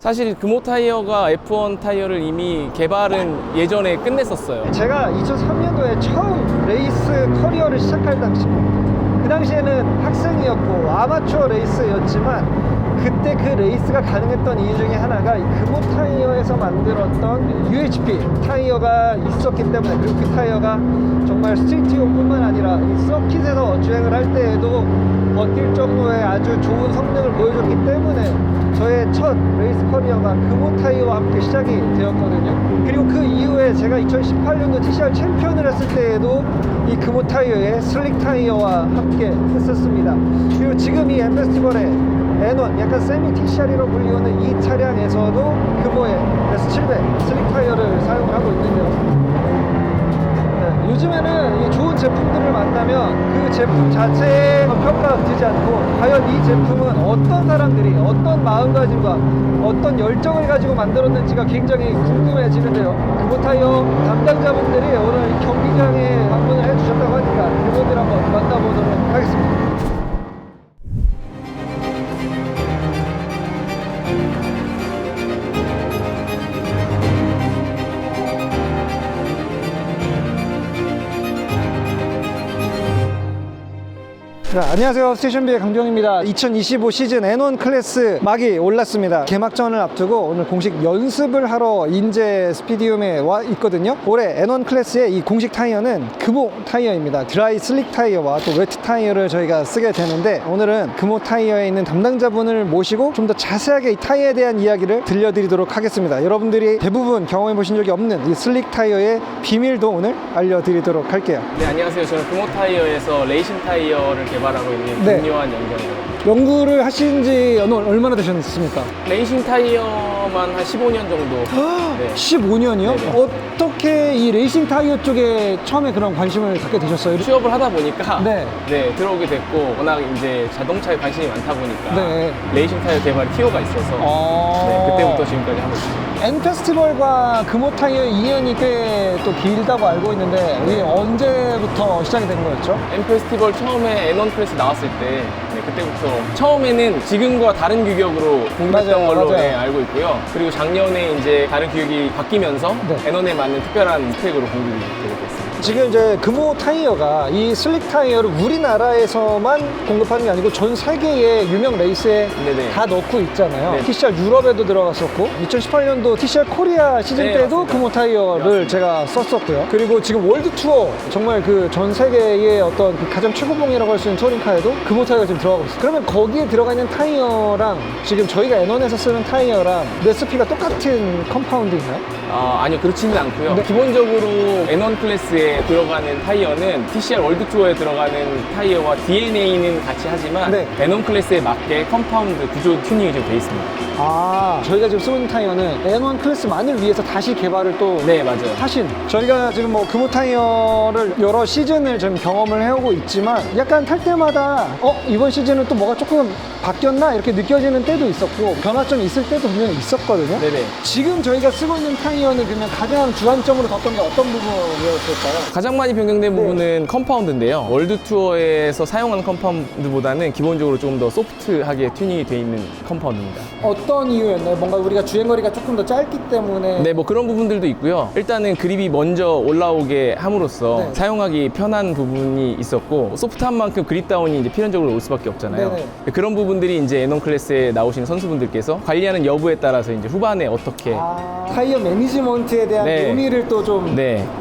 사실 금호 타이어가 F1 타이어를 이미 개발은 예전에 끝냈었어요. 제가 2003년도에 처음 레이스 커리어를 시작할 당시 그 당시에는 학생이었고 아마추어 레이스였지만 그때 그 레이스가 가능했던 이유 중에 하나가 이 금호 타이어에서 만들었던 UHP 타이어가 있었기 때문에 그리고 그 타이어가 정말 스트리트용뿐만 아니라 이 서킷에서 주행을 할 때에도 버틸 정도의 아주 좋은 성능을 보여줬기 때문에 저의 첫 레이스 커리어가 금호 타이어와 함께 시작이 되었거든요. 그리고 그 이후에 제가 2018년도 TCR 챔피언을 했을 때에도 이 금호 타이어의 슬릭 타이어와 함께 했었습니다. 그리고 지금 이 엠페스티벌의 N1 약간 세미 TCR이라고 불리우는 이 차량에서도 금호의 S700 슬릭 타이어를 사용을 하고 있는데요. 네, 요즘에는 이 좋은 제품들을 만나면 그 제품 자체에 평가가 되지 않고 과연 이 제품은 어떤 사람들이 어떤 마음가짐과 어떤 열정을 가지고 만들었는지가 굉장히 궁금해지는데요. 금호타이어 담당자분들이 오늘 경기장에 방문을 해주셨다고 하니까 그분들 한번 만나보도록 하겠습니다. 자, 안녕하세요. 스테이션비의 강정입니다. 2025 시즌 N1 클래스 막이 올랐습니다. 개막전을 앞두고 오늘 공식 연습을 하러 인제 스피디움에 와 있거든요. 올해 N1 클래스의 이 공식 타이어는 금호 타이어입니다. 드라이 슬릭 타이어와 또 웨트 타이어를 저희가 쓰게 되는데 오늘은 금호 타이어에 있는 담당자분을 모시고 좀 더 자세하게 이 타이어에 대한 이야기를 들려드리도록 하겠습니다. 여러분들이 대부분 경험해 보신 적이 없는 이 슬릭 타이어의 비밀도 오늘 알려드리도록 할게요. 네, 안녕하세요. 저는 금호 타이어에서 레이싱 타이어를 개발하고 있는 네. 김요한 연구원입니다. 연구를 하신 지 얼마나 되셨습니까? 레이싱 타이어만 한 15년 정도. 네. 15년이요? 네네. 어떻게 이 레이싱 타이어 쪽에 처음에 그런 관심을 갖게 되셨어요? 취업을 하다 보니까 네. 네, 들어오게 됐고 워낙 이제 자동차에 관심이 많다 보니까 네. 레이싱 타이어 개발에 티오가 있어서 어. 네, 그때부터 지금까지 하고 있습니다. N 페스티벌과 금호 타이어 인연이 꽤 또 길다고 알고 있는데 이게 언제부터 시작이 된 거였죠? M 페스티벌 처음에 N1 클래스 나왔을 때 네, 그때부터 처음에는 지금과 다른 규격으로 공개했던 맞아요, 걸로 맞아요. 네, 알고 있고요. 그리고 작년에 이제 다른 규격이 바뀌면서 네. N1에 맞는 특별한 스펙으로 공급이 되게 됐습니다. 지금 이제 금호 타이어가 이 슬릭 타이어를 우리나라에서만 공급하는 게 아니고 전 세계의 유명 레이스에 네네. 다 넣고 있잖아요. 네. TCR 유럽에도 들어갔었고 2018년도 TCR 코리아 시즌 네, 때도 맞습니다. 금호 타이어를 맞습니다. 제가 썼었고요. 그리고 지금 월드 투어 정말 그 전 세계의 어떤 그 가장 최고봉이라고 할 수 있는 touring카에도 금호 타이어가 지금 들어가고 있어요. 그러면 거기에 들어가 있는 타이어랑 지금 저희가 N1에서 쓰는 타이어랑 레시피가 똑같은 컴파운드인가요? 아, 아니요, 그렇지는 않고요. 네. 기본적으로 N1 클래스에 들어가는 타이어는 TCR 월드 투어에 들어가는 타이어와 DNA는 같이 하지만 네. N1 클래스에 맞게 컴파운드 구조 튜닝이 좀 돼 있습니다. 아, 저희가 지금 쓰고 있는 타이어는 N1 클래스만을 위해서 다시 개발을 또 네, 맞아요. 하신 저희가 지금 뭐 금호 타이어를 여러 시즌을 좀 경험을 해오고 있지만 약간 탈 때마다 어 이번 시즌은 또 뭐가 조금 바뀌었나 이렇게 느껴지는 때도 있었고 변화점이 있을 때도 분명히 있었거든요. 네네. 지금 저희가 쓰고 있는 타이어는 그러면 가장 주안점으로 뒀던 게 어떤 부분이었을까요? 가장 많이 변경된 네. 부분은 컴파운드인데요. 월드 투어에서 사용하는 컴파운드보다는 기본적으로 조금 더 소프트하게 튜닝이 돼 있는 컴파운드입니다. 어떤 이유였나요? 뭔가 우리가 주행거리가 조금 더 짧기 때문에 네, 뭐 그런 부분들도 있고요. 일단은 그립이 먼저 올라오게 함으로써 네. 사용하기 편한 부분이 있었고 소프트한 만큼 그립 다운이 이제 필연적으로 올 수밖에 없잖아요. 네네. 그런 부분들이 이제 N1 클래스에 나오시는 선수분들께서 관리하는 여부에 따라서 이제 후반에 어떻게 아, 타이어 매니지먼트에 대한 네. 의미를 또 좀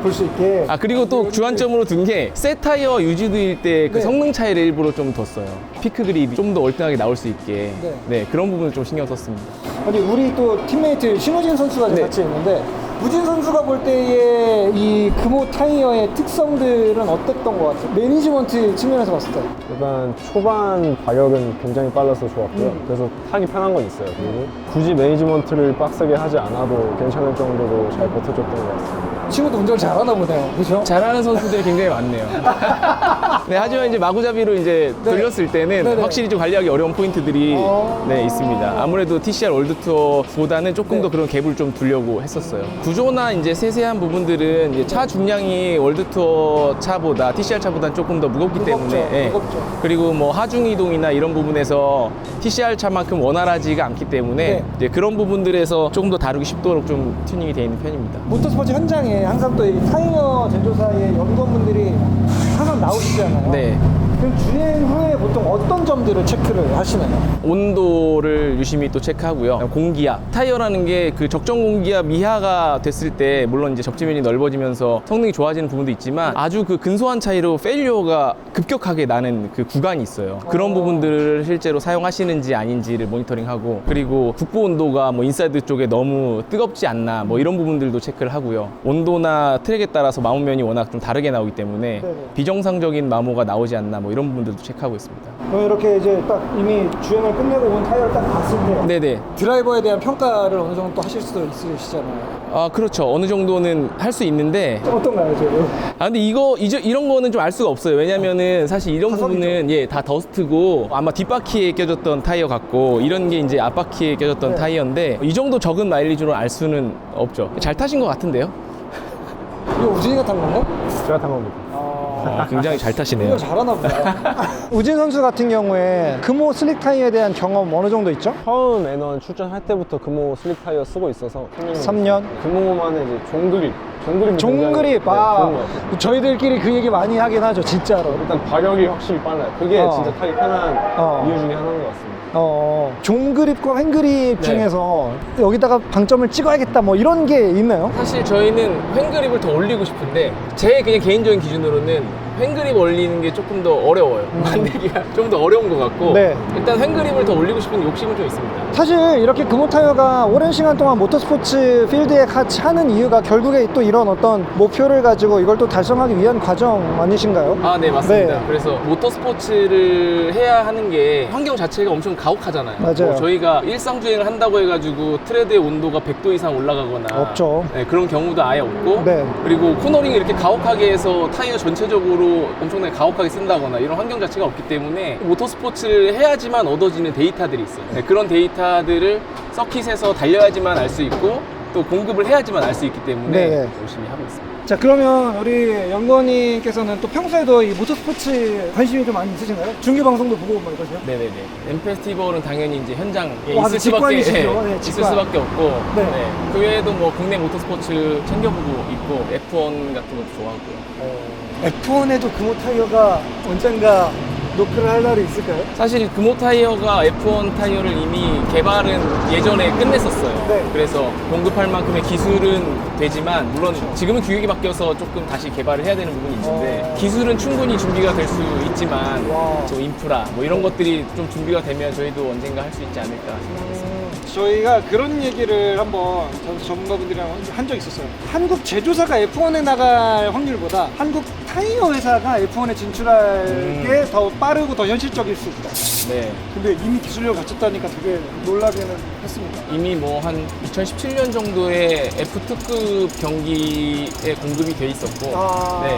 볼 수 네. 있게 아 그 리고 또 주안점으로 둔게새 타이어 유지도일 때 그 네. 성능 차이를 일부러 좀 뒀어요. 피크 그립이 좀 더 월등하게 나올 수 있게 네. 네, 그런 부분을 좀 신경 썼습니다. 아니 우리 또 팀메이트 신호진 선수가 네. 같이 있는데 우진 선수가 볼 때의 이 금호 타이어의 특성들은 어땠던 것 같아요? 매니지먼트 측면에서 봤을 때 일단 초반 발력은 굉장히 빨라서 좋았고요. 음. 그래서 타기 편한 건 있어요. 그리고 굳이 매니지먼트를 빡세게 하지 않아도 괜찮을 정도로 잘 버텨줬던 것 같습니다. 친구도 운전을 잘하나 보네요 그죠? 잘하는 선수들이 굉장히 많네요. 네, 하지만 이제 마구잡이로 이제 네. 돌렸을 때는 네네. 확실히 좀 관리하기 어려운 포인트들이 어. 네, 있습니다. 아무래도 TCR 월드 투어보다는 조금 네. 더 그런 갭을 좀 두려고 했었어요. 구조나 이제 세세한 부분들은 이제 차 중량이 월드 투어 차보다 TCR 차보다 조금 더 무겁기 무겁죠. 때문에 예. 무겁죠. 그리고 뭐 하중 이동이나 이런 부분에서 TCR 차만큼 원활하지가 않기 때문에 네. 이제 그런 부분들에서 조금 더 다루기 쉽도록 좀 튜닝이 되어 있는 편입니다. 모터스포츠 현장에 항상 또이 타이어 제조사의 연구원분들이 항상 나오시잖아요. 네. 그럼 주행 후에 보통 어떤 점들을 체크를 하시나요? 온도를 유심히 또 체크하고요. 공기압. 타이어라는 게 그 적정 공기압 이하가 됐을 때 물론 이제 접지면이 넓어지면서 성능이 좋아지는 부분도 있지만 아주 그 근소한 차이로 페일리어가 급격하게 나는 그 구간이 있어요. 그런 어. 부분들을 실제로 사용하시는지 아닌지를 모니터링하고 그리고 국보 온도가 뭐 인사이드 쪽에 너무 뜨겁지 않나 뭐 이런 부분들도 체크를 하고요. 온도나 트랙에 따라서 마모면이 워낙 좀 다르게 나오기 때문에. 비정상적인 마모가 나오지 않나 뭐 이런 부분들도 체크하고 있습니다. 그럼 이렇게 이제 딱 이미 주행을 끝내고 온 타이어를 딱 봤을 때 네네. 드라이버에 대한 평가를 어느 정도 또 하실 수도 있으시잖아요. 아 그렇죠 어느 정도는 할 수 있는데 어떤가요, 지금? 아 근데 이거 이제 이런 거는 좀 알 수가 없어요 왜냐면은 사실 이런 가성비죠. 부분은 예 다 더스트고 아마 뒷바퀴에 껴졌던 타이어 같고 이런 게 이제 앞바퀴에 껴졌던 네. 타이어인데 이 정도 적은 마일리지로 알 수는 없죠 잘 타신 것 같은데요 이거 우진이가 탄 건가? 제가 탄 겁니다. 아, 굉장히 잘 타시네요 잘하나 보다. 우진 선수 같은 경우에 금호 슬릭 타이어에 대한 경험 어느 정도 있죠? 처음 N1 출전할 때부터 금호 슬릭 타이어 쓰고 있어서 3년. 금호만의 이제 종그립. 종그립 종그립, 네, 아. 저희들끼리 그 얘기 많이 하긴 하죠, 진짜로. 일단 발력이 확실히 빨라요. 그게 어. 진짜 타기 편한 어. 이유 중에 하나인 것 같습니다. 어, 종그립과 횡그립 네. 중에서 여기다가 방점을 찍어야겠다, 뭐 이런 게 있나요? 사실 저희는 횡그립을 더 올리고 싶은데 제 그냥 개인적인 기준으로는 횡그립 올리는 게 조금 더 어려워요 만들기가 좀 더 어려운 것 같고 음. 네. 일단 횡그립을 더 올리고 싶은 욕심은 좀 있습니다 사실 이렇게 금호 타이어가 오랜 시간 동안 모터스포츠 필드에 같이 하는 이유가 결국에 또 이런 어떤 목표를 가지고 이걸 또 달성하기 위한 과정 아니신가요? 아, 네, 맞습니다. 네. 그래서 모터스포츠를 해야 하는 게 환경 자체가 엄청 가혹하잖아요. 맞아요. 뭐 저희가 일상주행을 한다고 해가지고 트레드의 온도가 100도 이상 올라가거나 없죠. 네, 그런 경우도 아예 없고 네. 그리고 코너링을 이렇게 가혹하게 해서 타이어 전체적으로 엄청나게 가혹하게 쓴다거나 이런 환경 자체가 없기 때문에 모터스포츠를 해야지만 얻어지는 데이터들이 있어요. 네, 그런 데이터들을 서킷에서 달려야지만 알 수 있고 또 공급을 해야지만 알 수 있기 때문에 네. 열심히 하고 있습니다. 자 그러면 우리 연구원님께서는 또 평소에도 이 모터스포츠 관심이 좀 많이 있으신가요? 중계 방송도 보고 뭐 이러세요? 네네네. M 페스티벌은 당연히 이제 현장에 와, 있을 수밖에 직관이시죠? 예, 네, 있을 직관. 수밖에 없고 네. 네. 그 외에도 뭐 국내 모터스포츠 챙겨보고 있고 F1 같은 것도 좋아하고요. F1에도 금호 타이어가 언젠가 노크를 할 날이 있을까요? 사실 금호 타이어가 F1 타이어를 이미 개발은 예전에 끝냈었어요. 네. 그래서 공급할 만큼의 기술은 되지만 물론 지금은 규격이 바뀌어서 조금 다시 개발을 해야 되는 부분이 있는데 어. 기술은 충분히 준비가 될 수 있지만 와. 저 인프라 뭐 이런 것들이 좀 준비가 되면 저희도 언젠가 할 수 있지 않을까 생각합니다. 저희가 그런 얘기를 한번 전- 전문가분들이랑 한 적이 있었어요. 한국 제조사가 F1에 나갈 확률보다 한국 타이어 회사가 F1에 진출할 음. 게 더 빠르고 더 현실적일 수 있다. 네. 근데 이미 기술력을 갖췄다니까 되게 놀라기는 했습니다. 이미 뭐 한 2017년 정도에 F2급 경기에 공급이 돼 있었고, 아. 네.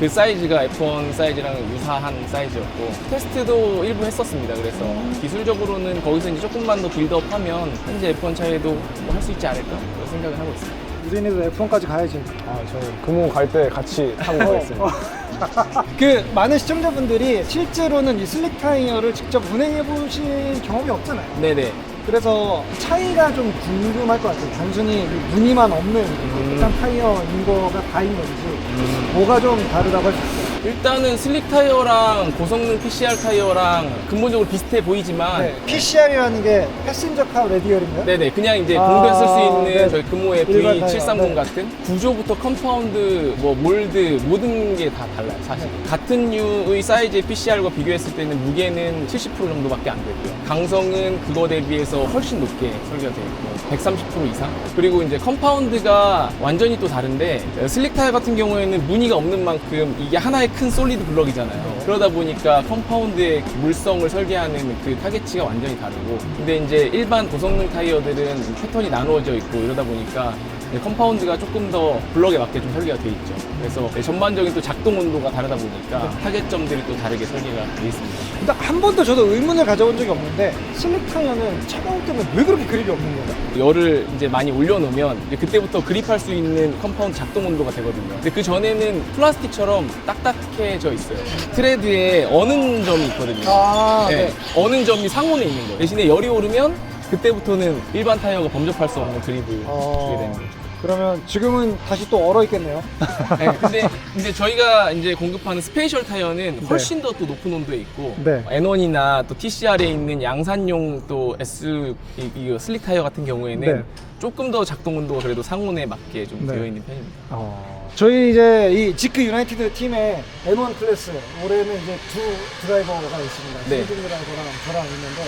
그 사이즈가 F1 사이즈랑 유사한 사이즈였고, 테스트도 일부 했었습니다. 그래서 기술적으로는 거기서 이제 조금만 더 빌드업하면 현재 F1 차에도 뭐 할 수 있지 않을까 그런 생각을 하고 있습니다. 우진이도 F1까지 가야지. 아, 저는 금호 갈 때 같이 타고 가겠습니다. 그 많은 시청자분들이 실제로는 이 슬릭 타이어를 직접 운행해 보신 경험이 없잖아요. 네네. 그래서 차이가 좀 궁금할 것 같아요. 단순히 이 무늬만 없는 일단 타이어인 거가 다인 건지 뭐가 좀 다르다고 할 수 있어요. 일단은 슬릭 타이어랑 고성능 PCR 타이어랑 근본적으로 비슷해 보이지만, 네. PCR이라는 게 패신저 카 레디얼인가요? 네네 그냥 이제 아, 공부에 쓸 수 있는 네. 저희 금호의 일반 V730 타이어, 네. 같은 구조부터 컴파운드 뭐 몰드 모든 게 다 달라요 사실 네. 같은 류의 사이즈의 PCR과 비교했을 때는 무게는 70% 정도밖에 안 되고요 강성은 그거 대비해서 훨씬 높게 설계가 되어 있고 130% 이상 그리고 이제 컴파운드가 완전히 또 다른데 슬릭 타이어 같은 경우에는 무늬가 없는 만큼 이게 하나의 큰 솔리드 블럭이잖아요. 그러다 보니까 컴파운드의 물성을 설계하는 그 타겟치가 완전히 다르고 근데 이제 일반 고성능 타이어들은 패턴이 나누어져 있고 이러다 보니까 컴파운드가 조금 더 블럭에 맞게 좀 설계가 돼 있죠. 그래서 전반적인 또 작동 온도가 다르다 보니까 타겟점들이 또 다르게 설계가 돼 있습니다. 일단 한 번도 저도 의문을 가져본 적이 없는데 슬릭 타이어는 차가울 때는 왜 그렇게 그립이 없는 거예요? 열을 이제 많이 올려놓으면 이제 그때부터 그립할 수 있는 컴파운드 작동 온도가 되거든요. 근데 그 전에는 플라스틱처럼 딱딱해져 있어요. 트레드에 어는 점이 있거든요. 아, 네, 어는 점이 상온에 있는 거예요. 대신에 열이 오르면 그때부터는 일반 타이어가 범접할 수 없는 그립을 주게 되는 거죠. 그러면 지금은 다시 또 얼어 있겠네요. 네, 근데 이제 저희가 이제 공급하는 스페셜 타이어는 훨씬 더 또 높은 온도에 있고 네. N1이나 또 TCR에 있는 양산용 또 S 이, 이 슬릭 타이어 같은 경우에는 네. 조금 더 작동 온도가 그래도 상온에 맞게 좀 네. 되어 있는 편입니다. 저희 이제 이 지크 유나이티드 팀의 N1 클래스 올해는 이제 두 드라이버가 있습니다. 네. 세준 드라이버랑 저랑 있는데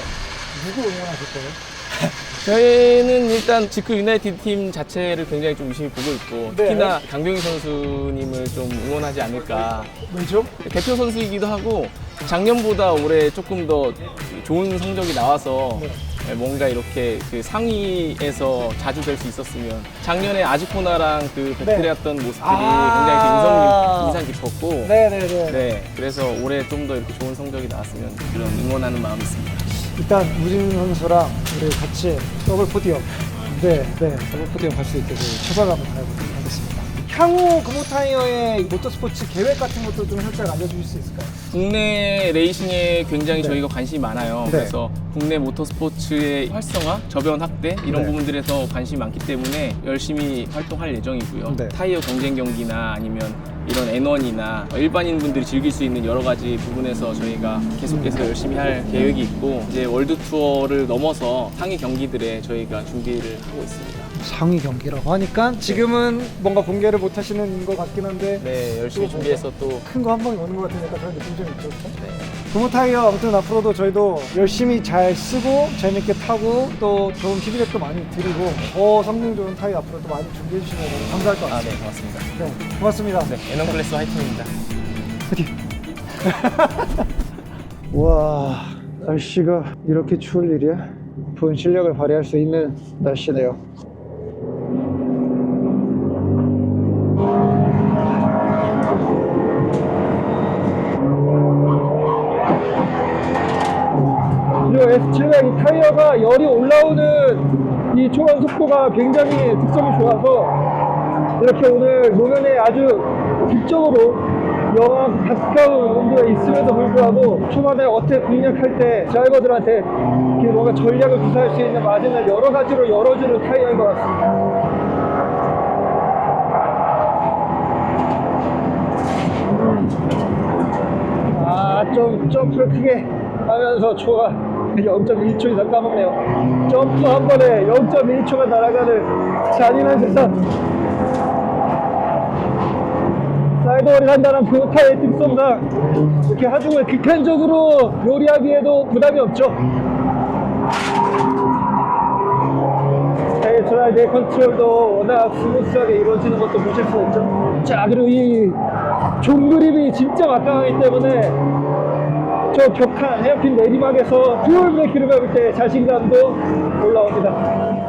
누구 응원하실 거예요? 저희는 일단 지크 유나이티드 팀 자체를 굉장히 좀 유심히 보고 있고 네. 특히나 강병희 선수님을 좀 응원하지 않을까 왜죠? 대표 선수이기도 하고 작년보다 올해 조금 더 좋은 성적이 나와서 네. 뭔가 이렇게 그 상위에서 자주 될 수 있었으면 작년에 아즈코나랑 그 배틀했던 모습들이 아. 굉장히 그 인상, 인상 깊었고 네네네. 네 그래서 올해 좀 더 이렇게 좋은 성적이 나왔으면 그런 응원하는 마음이 있습니다. 일단 우진 선수랑 우리 같이 더블 포디엄 네, 네 더블 포디엄 갈 수 있게 그 최선을 한번 다해보도록 하겠습니다. 향후 금호 타이어의 모터스포츠 계획 같은 것도 좀 살짝 알려주실 수 있을까요? 국내 레이싱에 굉장히 네. 저희가 관심이 많아요. 네. 그래서 국내 모터스포츠의 활성화, 저변 확대 이런 네. 부분들에서 관심이 많기 때문에 열심히 활동할 예정이고요. 네. 타이어 경쟁 경기나 아니면 이런 N1이나 일반인 분들이 즐길 수 있는 여러 가지 부분에서 저희가 계속해서 음. 열심히 할 계획이 있고 이제 월드 투어를 넘어서 상위 경기들에 저희가 준비를 하고 있습니다. 상위 경기라고 하니까 지금은 뭔가 공개를 못 하시는 것 같긴 한데 네, 열심히 또 준비해서 또 큰 거 한 방에 오는 것 같으니까 그런 느낌 좀 있죠. 금호 타이어 아무튼 앞으로도 저희도 열심히 잘 쓰고 재밌게 타고 또 좋은 피드백도 많이 드리고 더 성능 좋은 타이어 앞으로 또 많이 준비해 주시면 너무 감사할 것 아, 같습니다. 네, 고맙습니다. 네, 고맙습니다. 네, N1 클래스 화이팅입니다. 와 날씨가 이렇게 추울 일이야? 본 실력을 발휘할 수 있는 날씨네요. 이 S700 이 타이어가 열이 올라오는 이 초반 속도가 굉장히 특성이 좋아서 이렇게 오늘 노면에 아주 극적으로 영하 가까운 온도에 있음에도 불구하고 초반에 어택 공략할 때 드라이버들한테 뭔가 전략을 구사할 수 있는 마진을 여러 가지로 열어주는 타이어인 것 같습니다. 아, 좀 점프를 크게 하면서 초가 0.1초 이상 까먹네요. 점프 한 번에 0.1초가 날아가는 잔인한 세상. 사이드월을 한다는 고타의 특성상 이렇게 하중을 극한적으로 요리하기에도 부담이 없죠. 스타일트라이드의 컨트롤도 워낙 스무스하게 이루어지는 것도 보실 수 있죠. 자, 그리고 이 종그립이 진짜 막강하기 때문에 저 격한 헤어핀 내리막에서 듀얼 브레이크를 밟을 때 자신감도 올라옵니다.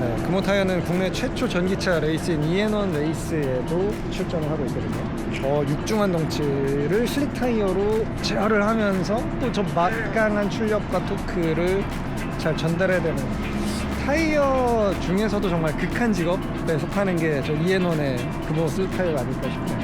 네, 금호 타이어는 국내 최초 전기차 레이스인 이엔원 레이스에도 출전을 하고 있거든요. 저 육중한 덩치를 슬릭 타이어로 제어를 하면서 또 저 막강한 출력과 토크를 잘 전달해야 되는 타이어 중에서도 정말 극한 직업에 속하는 게 저 이엔원의 금호 슬릭 타이어가 아닐까 싶네요.